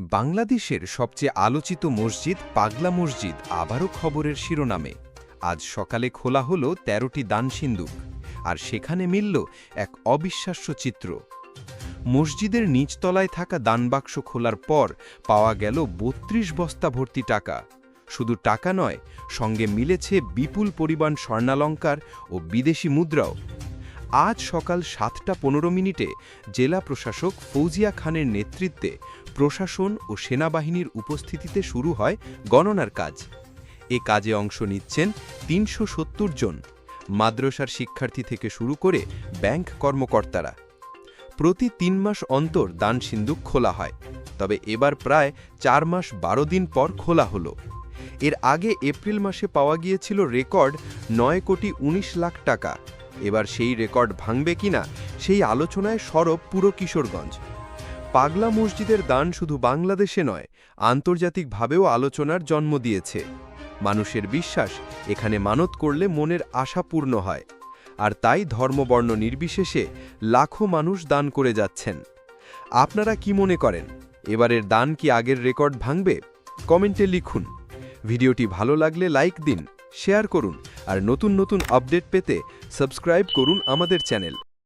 বাংলাদেশের সবচেয়ে আলোচিত মসজিদ পাগলা মসজিদ আবারও খবরের শিরোনামে। আজ সকালে খোলা হল তেরোটি দান সিন্দুক আর সেখানে মিলল এক অবিশ্বাস্য চিত্র। মসজিদের নিচতলায় থাকা দানবাক্স খোলার পর পাওয়া গেল বত্রিশ বস্তা ভর্তি টাকা। শুধু টাকা নয়, সঙ্গে মিলেছে বিপুল পরিমাণ স্বর্ণালঙ্কার ও বিদেশি মুদ্রাও। আজ সকাল সাতটা পনেরো মিনিটে জেলা প্রশাসক ফৌজিয়া খানের নেতৃত্বে প্রশাসন ও সেনাবাহিনীর উপস্থিতিতে শুরু হয় গণনার কাজ। এ কাজে অংশ নিচ্ছেন তিনশো সত্তর জন। মাদ্রাসার শিক্ষার্থী থেকে শুরু করে ব্যাংক কর্মকর্তারা। প্রতি তিন মাস অন্তর দান সিন্দুক খোলা হয়, তবে এবার প্রায় চার মাস বারো দিন পর খোলা হলো। এর আগে এপ্রিল মাসে পাওয়া গিয়েছিল রেকর্ড নয় কোটি ১৯ লাখ টাকা। এবার সেই রেকর্ড ভাঙবে কিনা সেই আলোচনায় সরব পুরো কিশোরগঞ্জ। পাগলা মসজিদের দান শুধু বাংলাদেশে নয়, আন্তর্জাতিকভাবেও আলোচনার জন্ম দিয়েছে। মানুষের বিশ্বাস, এখানে মানত করলে মনের আশা পূর্ণ হয়। আর তাই ধর্মবর্ণ নির্বিশেষে লাখো মানুষ দান করে যাচ্ছেন। আপনারা কি মনে করেন, এবারের দান কি আগের রেকর্ড ভাঙবে? কমেন্টে লিখুন। ভিডিওটি ভালো লাগলে লাইক দিন, শেয়ার করুন আর নতুন নতুন আপডেট পেতে সাবস্ক্রাইব করুন আমাদের চ্যানেল